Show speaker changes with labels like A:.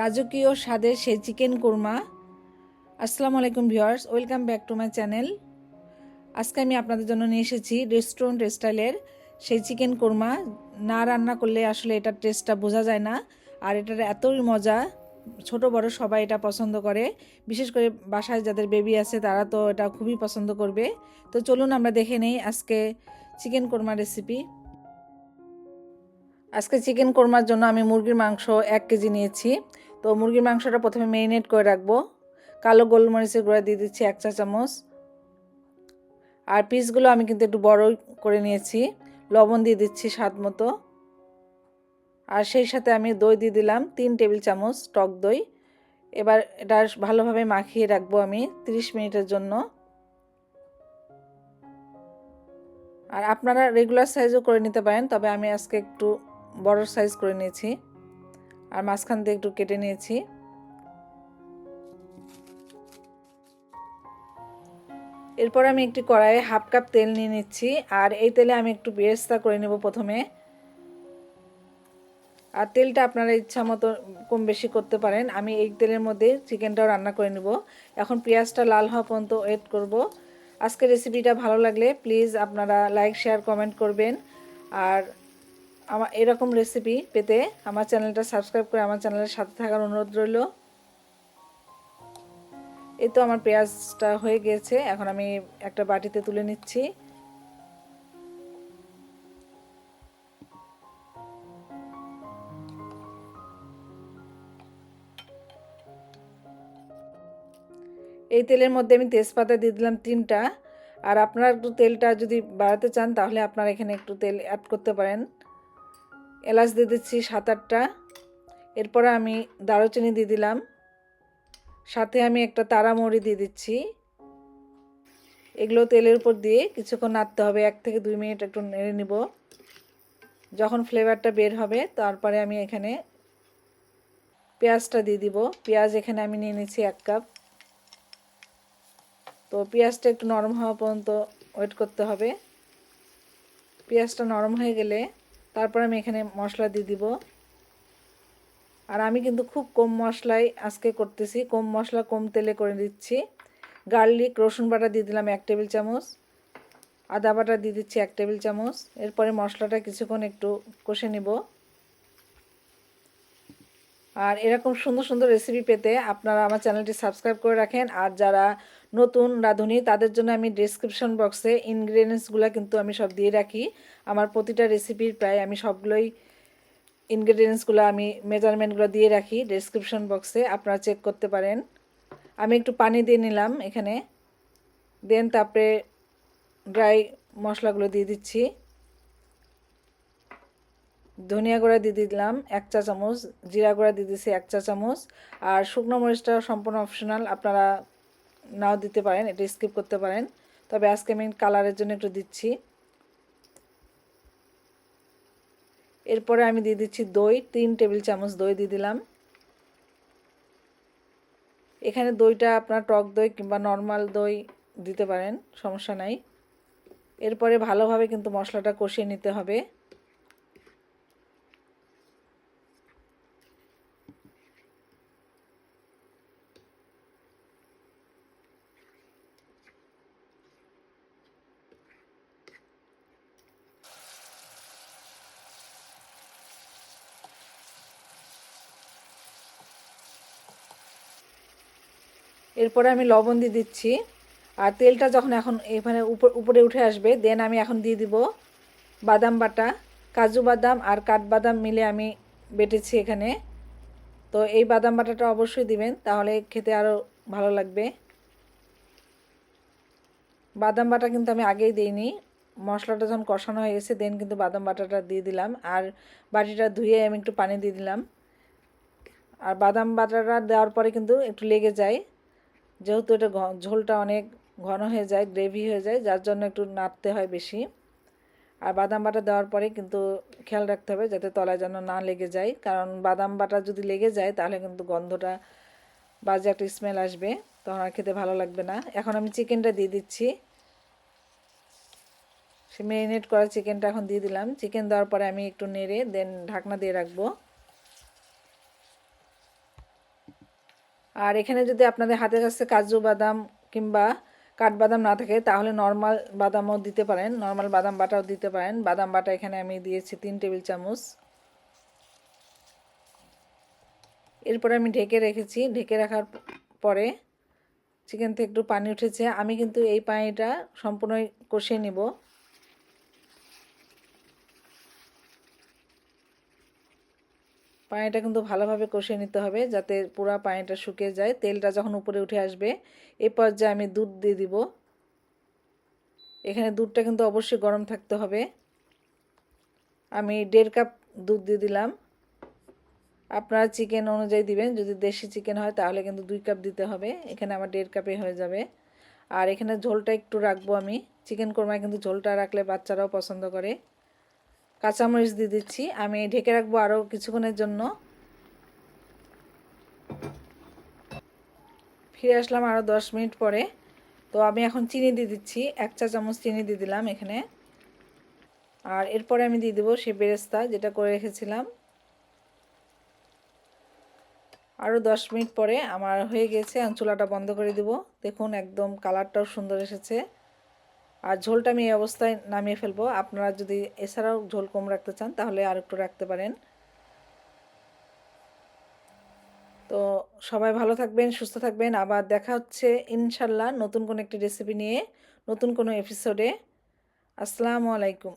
A: রাজকীয় স্বাদের সেই চিকেন কোরমা। আসসালামু আলাইকুম viewers, welcome back to my channel. আজকে আমি আপনাদের জন্য নিয়ে এসেছি রেস্টুরেন্ট স্টাইলের সেই চিকেন কোরমা। না রান্না করলে আসলে এটার টেস্টটা বোঝা যায় না, আর এটার এতই মজা। ছোট বড় সবাই এটা পছন্দ করে, বিশেষ করে বাসায় যাদের বেবি আছে তারা তো এটা খুবই পছন্দ করবে। তো চলুন আমরা দেখে নেই আজকে চিকেন কোরমা রেসিপি আজকে চিকেন কোরমার জন্য আমি মুরগির মাংস এক কেজি নিয়েছি। তো মুরগির মাংসটা প্রথমে মেরিনেট করে রাখব। কালো গোলমরিচের গুঁড়া দিয়ে দিচ্ছি এক চা চামচ। আর পিসগুলো আমি কিন্তু একটু বড় করে নিয়েছি। লবণ দিয়ে দিচ্ছি স্বাদ মতো। আর সেই সাথে আমি দই দিয়ে দিলাম তিন টেবিল চামচ টক দই। এবার এটা ভালোভাবে মাখিয়ে রাখব আমি 30 মিনিটের জন্য। আর আপনারা রেগুলার সাইজও করে নিতে পারেন, তবে আমি আজকে একটু বড় সাইজ করে নিয়েছি। আর মাঝখান দিয়ে একটু কেটে নিয়েছি। এরপর আমি একটি কড়াইয়ে হাফ কাপ তেল নিয়ে নিচ্ছি। আর এই তেলে আমি একটু বেরেস্তা করে নেব প্রথমে। আর তেলটা আপনারা ইচ্ছা মতো কম বেশি করতে পারেন। আমি এই তেলের মধ্যে চিকেনটাও রান্না করে নেব। এখন পেঁয়াজটা লাল হওয়া পর্যন্ত ওয়েট করব। আজকের রেসিপিটা ভালো লাগলে প্লিজ আপনারা লাইক শেয়ার কমেন্ট করবেন। আর আমার এরকম রেসিপি পেতে আমার চ্যানেলটা সাবস্ক্রাইব করে আমার চ্যানেলের সাথে থাকার অনুরোধ রইল। এই তো আমার পেঁয়াজটা হয়ে গিয়েছে এখন আমি একটা বাটিতে তুলে নিচ্ছি। এই তেলের মধ্যে আমি তেজপাতা দিয়ে দিলাম তিনটা, আর আপনারা একটু তেলটা যদি বাড়াতে চান তাহলে আপনারা এখানে একটু তেল অ্যাড করতে পারেন। এলাচ দিয়ে দিচ্ছি সাত আটটা। এরপরে আমি দারুচিনি দিয়ে দিলাম। সাথে আমি একটা তারা মৌরি দিয়ে দিচ্ছি। এগুলো তেলের উপর দিয়ে কিছুক্ষণ নাড়তে হবে। এক থেকে দুই মিনিট একটু নেড়ে নিব। যখন ফ্লেভারটা বের হবে, তারপরে আমি এখানে পেঁয়াজটা দিয়ে দিব। পেঁয়াজ এখানে আমি নিয়ে নিচ্ছি এক কাপ। তো পেঁয়াজটা একটু নরম হওয়া পর্যন্ত ওয়েট করতে হবে। পেঁয়াজটা নরম হয়ে গেলে তারপর আমি এখানে মশলা দিয়ে দিব। আর আমি কিন্তু খুব কম মশলাই আজকে করতেছি, কম মশলা, কম তেলে করে দিচ্ছি। গার্লিক, রসুন বাটা দিয়ে দিলাম এক টেবিল চামচ, আদা বাটা দিয়ে দিচ্ছি এক টেবিল চামচ। এরপরে মশলাটা কিছুক্ষণ একটু কষে নিব। আর এরকম সুন্দর সুন্দর রেসিপি পেতে আপনারা আমার চ্যানেলটি সাবস্ক্রাইব করে রাখেন। আর যারা নতুন রাঁধুনি, তাদের জন্য আমি ডিসক্রিপশন বক্সে ইনগ্রেডিয়েন্টসগুলো কিন্তু আমি সব দিয়ে রাখি। আমার প্রতিটা রেসিপির প্রায় আমি সবগুলোই ইনগ্রেডিয়েন্টসগুলো আমি মেজারমেন্টগুলো দিয়ে রাখি ডেসক্রিপশন বক্সে আপনারা চেক করতে পারেন। আমি একটু পানি দিয়ে নিলাম এখানে। দেন তারপরে ড্রাই মশলাগুলো দিয়ে দিচ্ছি। ধনিয়া গুঁড়া দিয়ে দিলাম এক চা চামচ, জিরা গুঁড়া দিয়ে দিচ্ছি এক চা চামচ। আর শুকনো মরিচটা সম্পূর্ণ অপশনাল আপনারা নাও দিতে পারেন, এটা স্কিপ করতে পারেন। তবে আজকে আমি কালারের জন্য একটু দিচ্ছি। এরপরে আমি দিয়ে দিচ্ছি দই, তিন টেবিল চামচ দই দিয়ে দিলাম। এখানে দইটা আপনার টক দই কিংবা নর্মাল দই দিতে পারেন, সমস্যা নাই। এরপরে ভালোভাবে কিন্তু মশলাটা কষিয়ে নিতে হবে। এরপরে আমি লবণ দিয়ে দিচ্ছি। আর তেলটা যখন এখন এখানে উপর, উপরে উঠে আসবে দেন আমি এখন দিয়ে দিব বাদাম বাটা, কাজু বাদাম আর কাঠবাদাম মিলে আমি বেটেছি এখানে। তো এই বাদাম বাটাটা অবশ্যই দিবেন, তাহলে খেতে আরও ভালো লাগবে। বাদাম বাটা কিন্তু আমি আগেই দিইনি। মশলাটা যখন কষানো হয়ে গেছে দেন কিন্তু বাদাম বাটাটা দিয়ে দিলাম। আর বাটিটা ধুয়ে আমি একটু পানি দিয়ে দিলাম। আর বাদাম বাটাটা দেওয়ার পরে কিন্তু একটু লেগে যায়। যেহেতু এটা ঝোলটা অনেক ঘন হয়ে যায় গ্রেভি হয়ে যায়, যার জন্য একটু নাড়তে হয় বেশি। আর বাদাম বাটা দেওয়ার পরে কিন্তু খেয়াল রাখতে হবে যাতে তলায় যেন না লেগে যায়। কারণ বাদাম বাটা যদি লেগে যায়, তাহলে কিন্তু গন্ধটা বাজে একটা স্মেল আসবে। তখন আর খেতে ভালো লাগবে না। এখন আমি চিকেনটা দিয়ে দিচ্ছি। সে ম্যারিনেট করা চিকেনটা এখন দিয়ে দিলাম। চিকেন দেওয়ার পরে আমি একটু নেড়ে দেন ঢাকনা দিয়ে রাখব। আর এখানে যদি আপনাদের হাতের কাছে কাজু বাদাম কিংবা কাঠবাদাম না থাকে, তাহলে নর্মাল বাদামও দিতে পারেন নর্মাল বাদাম বাটাও দিতে পারেন। বাদাম বাটা এখানে আমি দিয়েছি তিন টেবিল চামচ। এরপরে আমি ঢেকে রেখেছি। ঢেকে রাখার পরে চিকেন থেকে একটু পানি উঠেছে। আমি কিন্তু এই পানিটা সম্পূর্ণই কষিয়ে নিব। পানিটা কিন্তু ভালোভাবে কষিয়ে নিতে হবে যাতে পুরো পানিটা শুকিয়ে যায়। তেলটা যখন উপরে উঠে আসবে, এ পর্যায়ে আমি দুধ দিয়ে দিব। এখানে দুধটা কিন্তু অবশ্যই গরম থাকতে হবে। আমি দেড় কাপ দুধ দিয়ে দিলাম। আপনারা চিকেন অনুযায়ী দিবেন, যদি দেশি চিকেন হয় তাহলে কিন্তু দুই কাপ দিতে হবে। এখানে আমার দেড় কাপে হয়ে যাবে। আর এখানে ঝোলটা একটু রাখব আমি। চিকেন কোরমায় কিন্তু ঝোলটা রাখলে বাচ্চারাও পছন্দ করে। কাঁচামরিচ দিয়ে দিচ্ছি। আমি ঢেকে রাখব আরও কিছুক্ষণের জন্য। ফিরে আসলাম আরও দশ মিনিট পরে। তো আমি এখন চিনি দিয়ে দিচ্ছি। এক চা চামচ চিনি দিয়ে দিলাম এখানে। আর এরপরে আমি দিয়ে দেবো সে বেরেস্তা যেটা করে রেখেছিলাম। আরও দশ মিনিট পরে আমার হয়ে গেছে। আমি চুলাটা বন্ধ করে দিব। দেখুন, একদম কালারটাও সুন্দর এসেছে। আর ঝোলটা আমি এই অবস্থায় নামিয়ে ফেলব। আপনারা যদি এছাড়াও ঝোল কম রাখতে চান, তাহলে আর একটু রাখতে পারেন। তো সবাই ভালো থাকবেন, সুস্থ থাকবেন। আবার দেখা হচ্ছে ইনশাল্লাহ নতুন কোনো একটি রেসিপি নিয়ে, নতুন কোনো এপিসোডে আসসালামু আলাইকুম।